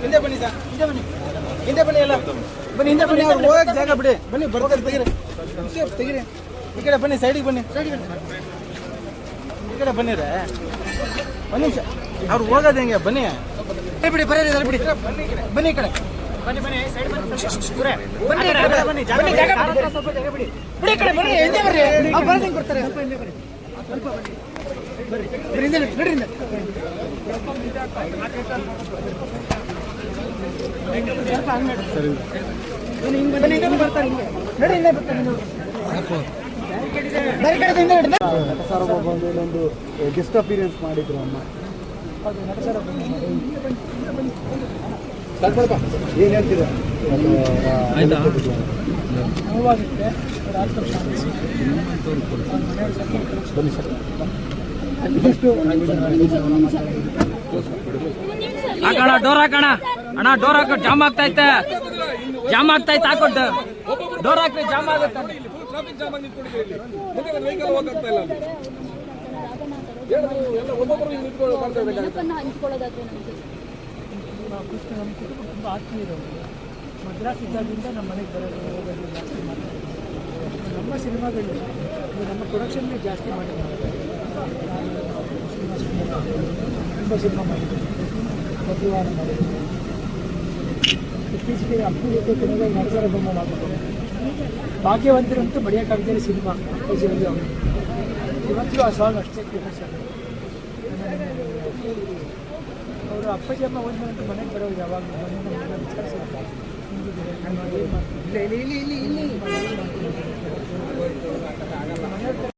ಹಿಂದೆ ಬನ್ನಿ ಸರ್ ಬನ್ನಿ ಹಿಂದೆ ಬನ್ನಿ ಎಲ್ಲ ಬನ್ನಿ ಬನ್ನಿ ಹೋಗಕ್ಕೆ ಜಾಗ ಬಿಡಿ ಬನ್ನಿ ಬರ್ತಾರೆ ತೆಗಿರಿ ತೆಗಿರಿ ಈ ಕಡೆ ಬನ್ನಿ ಸೈಡಿಗೆ ಬನ್ನಿ ಈ ಕಡೆ ಬನ್ನಿರೆ ಒಂದು ನಿಮಿಷ ಅವ್ರು ಹೋಗೋದು ಹೆಂಗೆ ಬನ್ನಿ ಬಿಡಿ ಬರೀ ಬಿಡಿ ಬನ್ನಿ ಈ ಕಡೆ ಬನ್ನಿ ಈ ಕಡೆ ಬನ್ನಿ ಬನ್ನಿ ಸೈಡ್ ಬನ್ನಿ ಬನ್ನಿ ಈ ಬನ್ನಿ ಜಾಗ ಬಿಡಿ. ಸ್ವಲ್ಪ ಜಾಗ ಬಿಡಿ ಬಿಡಿ ಈ ಕಡೆ ಬನ್ನಿ ಹಿಂದೆ ಬರ್ರಿ ಅವ್ರು ಬರೋದು ಹೆಂಗೆ ಬರ್ತಾರೆ ಸ್ವಲ್ಪ ಹಿಂದೆ ಬರ್ರಿ ಸ್ವಲ್ಪ ಬನ್ನಿ ಬರ್ರಿ ಬರ್ರಿ ಹಿಂದೆ ನಡ್ರಿ ಹಿಂದೆ ಸ್ವಲ್ಪ ಹಂಗ್ ನಡ್ರಿ. ಬನ್ನಿ, ಹಿಂದೆ ಬನ್ನಿ, ಹಿಂದೆ ಬರ್ತಾರೆ ಹಿಂದೆ. ನಡ್ರಿ, ಹಿಂದೆ ಬರ್ತಾರೆ ಹಿಂದೆ. ಬ್ಯಾರಿಕೇಡ್ ಹಿಂದೆ ನಡ್ರಿ. ನಟ ಸಾರ್ವಭೌಮ ಒಂದು ಗೆಸ್ಟ್ ಅಪಿಯರೆನ್ಸ್ ಮಾಡಿದ್ರು ಅಮ್ಮ ಹಾಕಣ ಡೋರ್ ಹಾಕೋಣ ಅಣ್ಣ, ಡೋರ್ ಹಾಕೋ, ಜಾಮ್ ಆಗ್ತೈತೆ. ಜಾಮ್ ಆಗ್ತೈತೆ ಹಾಕೊಟ್ಟು ಡೋರ್ ಹಾಕಿ ಜಾಮ್ ಆಗುತ್ತೆ. ನಮಗೆ ನಮ್ಮ ಕುಟುಂಬ ತುಂಬ ಆತ್ಮೀಯರವರು ಮದ್ರಾಸ್ ಇದ್ದಾಗಿಂದ ನಮ್ಮ ಮನೆಗೆ ಬರೋದು ಹೋಗೋದು ಜಾಸ್ತಿ ಮಾಡ್ತಾರೆ ನಮ್ಮ ಸಿನಿಮಾಗಳು ನಮ್ಮ ಪ್ರೊಡಕ್ಷನ್ನೇ ಜಾಸ್ತಿ ಮಾಡಿದ್ದಾರೆ ತುಂಬ ಸಿನಿಮಾ ಮಾಡಿದ್ದೀವಿ ಪ್ರತಿವಾರ ಮಾಡಿದ್ದೀನಿ ಇತ್ತೀಚೆಗೆ ಅಪ್ಪು ಜೊತೆ ಕೊನೆಗೆ ನರಸರ ಬೊಮ್ಮ ಮಾಡಿದ್ರು ಭಾಗ್ಯವಂತರಂತೂ ಬಡಿಯೋಕ್ಕಾಗ್ತಾರೆ ಸಿನಿಮಾ ವಿಜಯ್ ಅವರು ಇವತ್ತು ಆ ಸಾಂಗ್ ಅಷ್ಟೇ ಫೇಮಸ್ ಆಗಿದೆ ಅವರು ಅಪ್ಪಾಜಿ ಅಮ್ಮ ಒಂದು ಅಂತ ಮನೆಗೆ ಬರೋದು ಯಾವಾಗ ಇಲ್ಲಿ ಇಲ್ಲಿ ಇಲ್ಲಿ ಇಲ್ಲಿ.